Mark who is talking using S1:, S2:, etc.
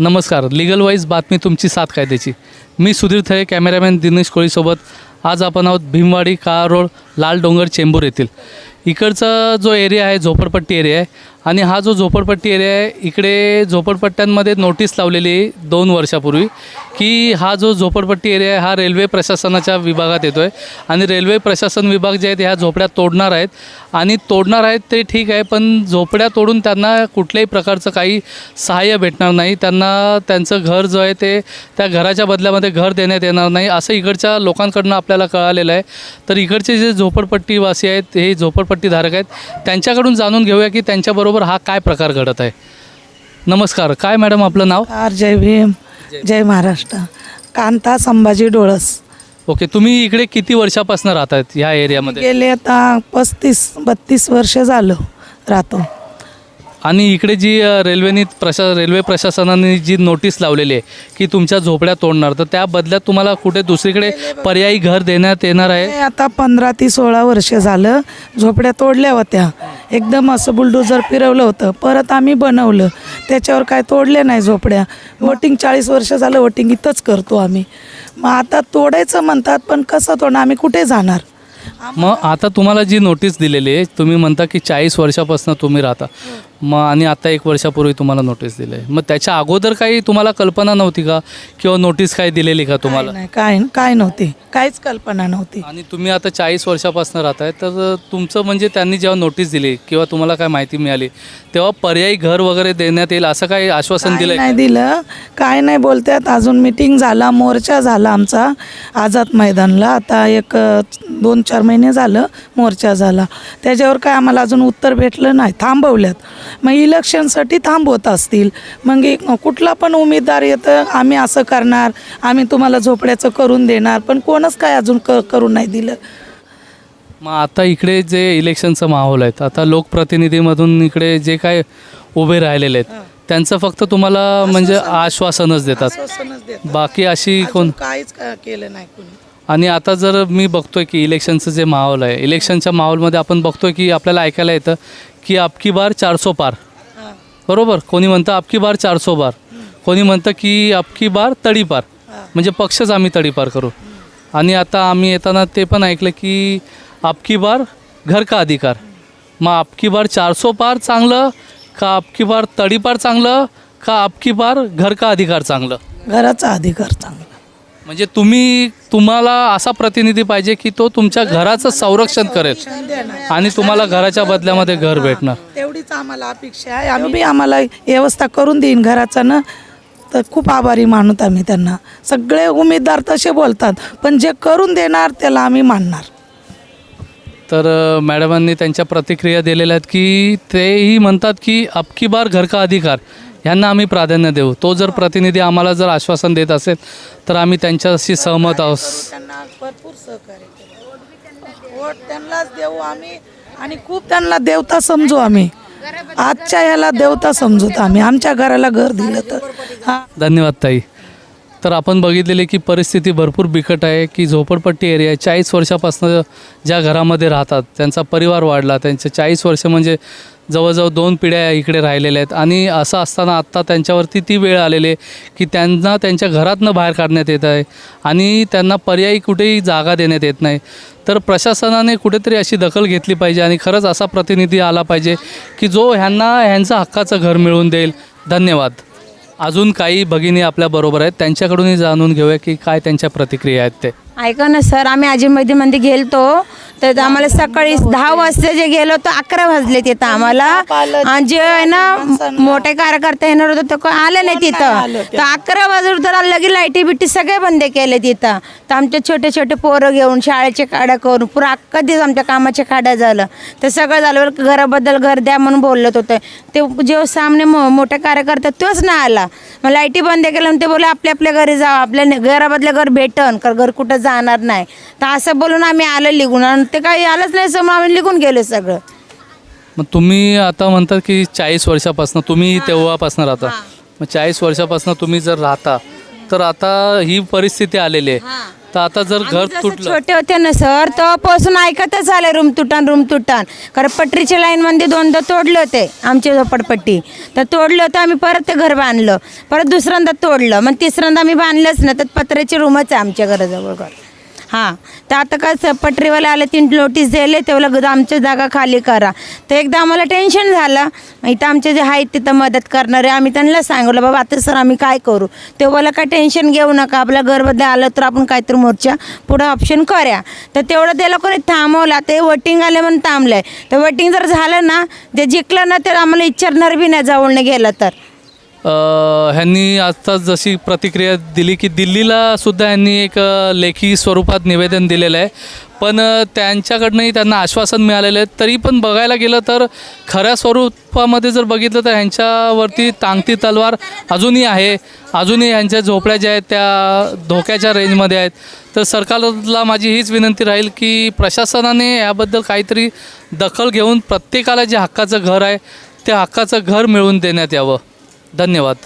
S1: नमस्कार. Legal wise बातमी तुमची साथ कायद्याची. मी सुधीर थळे कॅमेरामॅन दिनेश कोळीसोबत. आज आपण आहोत भीमवाडी काळा रोड लाल डोंगर चेंबूर येथील. इकडचा जो एरिया आहे झोपडपट्टी एरिया आहे आणि हा जो झोपडपट्टी एरिया आहे इकडे झोपडपट्ट्यांमध्ये नोटीस लावलेली आहे दोन वर्षापूर्वी की हा जो झोपडपट्टी एरिया आहे हा रेल्वे प्रशासनाच्या विभागात येतो आहे आणि रेल्वे प्रशासन विभाग जे आहेत ह्या झोपड्या तोडणार आहेत. आणि तोडणार आहेत ते ठीक आहे पण झोपड्या तोडून त्यांना कुठल्याही प्रकारचं काही सहाय्य भेटणार नाही. त्यांना त्यांचं घर जो आहे ते त्या घराच्या बदल्यामध्ये घर देण्यात येणार नाही असं इकडच्या लोकांकडनं आपल्याला कळालेलं आहे. तर इकडचे जे झोपडपट्टीवासी आहेत हे झोपडपट्टीधारक आहेत त्यांच्याकडून जाणून घेऊया की त्यांच्याबरोबर हा काय प्रकार घडत आहे? नमस्कार काय मॅडम आपलं नाव?
S2: आर जय भीम जय महाराष्ट्र. कांता संभाजी डोळस.
S1: ओके तुम्ही इकडे किती वर्षापासून राहत आहेत ह्या एरियामध्ये
S2: गेले आता पस्तीस बत्तीस वर्ष झालं राहतो.
S1: आणि इकडे जी रेल्वेनी प्रशा रेल्वे प्रशासनाने जी नोटीस लावलेली आहे की तुमच्या झोपड्या तोडणार तर त्या बदल्यात तुम्हाला कुठे दुसरीकडे पर्यायी घर देण्यात येणार आहे?
S2: हे आता पंधरा ते सोळा वर्ष झालं झोपड्या तोडल्या होत्या. एकदम असं बुलडोजर फिरवलं होतं. परत आम्ही बनवलं. त्याच्यावर काय तोडले नाही झोपड्या. वोटिंग चाळीस वर्ष झालं वोटिंग इथंच करतो आम्ही. मग आता तोडायचं म्हणतात पण कसं तोडणार? आम्ही कुठे जाणार?
S1: मग आता तुम्हाला जी नोटीस दिलेली आहे तुम्ही म्हणता की चाळीस वर्षापासून तुम्ही राहता. मग आणि आता एक वर्षापूर्वी तुम्हाला नोटीस दिली आहे मग त्याच्या अगोदर काही तुम्हाला कल्पना नव्हती का? किंवा नोटीस काही दिलेली का तुम्हाला?
S2: नाही काय काय नव्हती. काहीच कल्पना नव्हती.
S1: आणि तुम्ही आता चाळीस वर्षापासून राहताय तर तुमचं म्हणजे त्यांनी जेव्हा नोटीस दिली किंवा तुम्हाला काय माहिती मिळाली तेव्हा पर्यायी घर वगैरे देण्यात येईल असं काही आश्वासन
S2: काय
S1: दिलंय
S2: नाही दिलं. काय नाही बोलतात अजून मिटिंग झाला मोर्चा झाला आमचा आझाद मैदानला. आता एक अ, दोन चार महिने झालं मोर्चा झाला. त्याच्यावर काय आम्हाला अजून उत्तर भेटलं नाही. थांबवल्यात. मग इलेक्शनसाठी थांबवत असतील. मग एक कुठला पण उमेदवार येतं आम्ही असं करणार आम्ही तुम्हाला झोपड्याचं करून देणार पण कोणच काय अजून क करून नाही दिलं.
S1: मग आता इकडे जे इलेक्शनचं माहोल आहे आता लोकप्रतिनिधीमधून इकडे जे काय उभे राहिलेले आहेत त्यांचं फक्त तुम्हाला म्हणजे आश्वासनच देतात. बाकी अशी कोण
S2: काहीच केलं नाही कोणी.
S1: आणि आता जर मी बघतोय की इलेक्शनचं जे माहोल आहे इलेक्शनच्या माहोलमध्ये आपण बघतोय की आपल्याला ऐकायला येतं की आपकी बार चारसो पार. बरोबर? कोणी म्हणतं आपकी बार चारसो बार कोणी म्हणतं की आपकी बार तडीपार म्हणजे पक्षच आम्ही तडीपार करू. आणि आता आम्ही येताना ते पण ऐकलं की आपकी बार घर का अधिकार? मग आपकी बार चारसो पार चांगलं का आपकी बार तडीपार चांगलं का आपकी बार घर का अधिकार चांगलं?
S2: घराचा अधिकार चांगला.
S1: म्हणजे तुम्ही तुम्हाला असा प्रतिनिधी पाहिजे की तो तुमच्या घराचं संरक्षण करेल. आणि तुम्हाला घराच्या बदल्यामध्ये घर भेटणार.
S2: तेवढीच आम्हाला अपेक्षा आहे. आम्ही बी आम्हाला व्यवस्था करून देईन घराचा ना. तर खूप आभारी मानूत आम्ही त्यांना. सगळे उमेदवार तसे बोलतात पण जे करून देणार त्याला आम्ही मानणार.
S1: तर मॅडमांनी त्यांच्या प्रतिक्रिया दिलेल्या आहेत की तेही म्हणतात की अबकी बार घर का अधिकार? ह्यांना आम्ही प्राधान्य देऊ. तो जर प्रतिनिधी आम्हाला जर आश्वासन देत असेल तर आम्ही त्यांच्याशी सहमत आहोत.
S2: त्यांना भरपूर सहकार्य केलं. वोट त्यांनाच देऊ आम्ही आणि खूप त्यांना देवता समजू आम्ही. आजच्या ह्याला देवता समजूत आम्ही. आमच्या घराला घर दिलं तर. हां.
S1: धन्यवाद ताई. तर आपण बघितलेले की परिस्थिती भरपूर बिकट आहे की झोपडपट्टी एरिया आहे चाळीस वर्षापासून ज्या घरामध्ये राहतात त्यांचा परिवार वाढला त्यांचे चाळीस वर्ष म्हणजे जवळजवळ दोन पिढ्या इकडे राहिलेल्या आहेत. आणि असं असताना आत्ता त्यांच्यावरती ती वेळ आलेली आहे की त्यांना त्यांच्या घरातनं बाहेर काढण्यात येत आहे आणि त्यांना पर्यायी कुठेही जागा देण्यात येत नाही. तर प्रशासनाने कुठेतरी अशी दखल घेतली पाहिजे आणि खरंच असा प्रतिनिधी आला पाहिजे की जो ह्यांना ह्यांचं हक्काचं घर मिळवून देईल. धन्यवाद. अजून काही भगिनी आपल्या बरोबर आहेत. त्यांच्याकडूनही जाणून घेऊया की काय त्यांच्या प्रतिक्रिया आहेत ते.
S3: ऐका ना सर आम्ही आजीमध्ये गेलतो तर आम्हाला सकाळी दहा वाजता जे गेलो तर अकरा वाजले तिथं आम्हाला. आणि जे आहे ना मोठे कार्यकर्ते येणार होते ते कोण आले नाही तिथं. तर अकरा वाजून तर लगे लाईटी बिटी सगळे बंद केले तिथं. तर आमचे छोटे छोटे पोरं घेऊन शाळेचे काड्या करून पुरं अख्खा दिवस आमच्या कामाच्या काड्या झालं. तर सगळं झालं घराबद्दल घर द्या म्हणून बोलत होते. ते जे सामने मोठे कार्यकर्ते तोच नाही आला. मग लाईटी बंद केल्या ते बोले आपल्या आपल्या घरी जा आपल्या घराबदल्या घर भेटन कर घर कुठं जाणार नाही. तर असं बोलून आम्ही आलो निघून. आणि ते काही आलंच नाही समोर आम्ही निघून गेलो सगळं.
S1: मग तुम्ही आता म्हणतात की चाळीस वर्षापासून तुम्ही तेव्हापासून राहता. मग चाळीस वर्षापासून तुम्ही जर राहता तर आता ही परिस्थिती आलेली आहे. तर आता जर घर
S3: जसं
S1: तुटलं
S3: छोटे होते ना सर तेव्हापासून ऐकतच आले रूम तुटान रूम तुटान. कारण पटरीच्या लाईनमध्ये दोनदा तोडले होते आमची झोपडपट्टी. तर तोडलं होतं आम्ही परत ते घर बांधलं. परत दुसऱ्यांदा तोडलं. मग तिसऱ्यांदा आम्ही बांधलंच ना तर पत्र्याची रूमच आहे आमच्या घराजवळ घर. हां. तर आता काय पटरीवाले आले तीन नोटीस दिले तेवढं आमच्या जागा खाली करा. तर एकदा आम्हाला टेन्शन झालं. इथं आमचे जे आहेत तिथं मदत करणारे आम्ही त्यांना सांगितलं बाबा आता सर आम्ही काय करू? तेव्हाला काय टेन्शन घेऊ नका आपल्या घरमध्ये आलं तर आपण काहीतरी मोर्चा पुढं ऑप्शन करा तर तेवढं ते लोकांनी थांबवलं. ते वटिंग आले म्हणून आहे तर वटिंग जर झालं ना जे जिंकलं ना तर आम्हाला इच्छारणार बी नाही जवळनं गेलं तर.
S1: ह्यांनी आत्ताच जशी प्रतिक्रिया दिली की दिल्लीला सुद्धा ह्यांनी एक लेखी स्वरूपात निवेदन दिलेलं आहे. पण त्यांच्याकडनंही त्यांना आश्वासन मिळालेलं आहे. तरी पण बघायला गेलं तर खऱ्या स्वरूपामध्ये जर बघितलं तर ह्यांच्यावरती टांगती तलवार अजूनही आहे. अजूनही ह्यांच्या झोपड्या ज्या आहेत त्या धोक्याच्या रेंजमध्ये आहेत. तर सरकारला माझी हीच विनंती राहील की प्रशासनाने याबद्दल काहीतरी दखल घेऊन प्रत्येकाला जे हक्काचं घर आहे त्या हक्काचं घर मिळवून देण्यात यावं. धन्यवाद.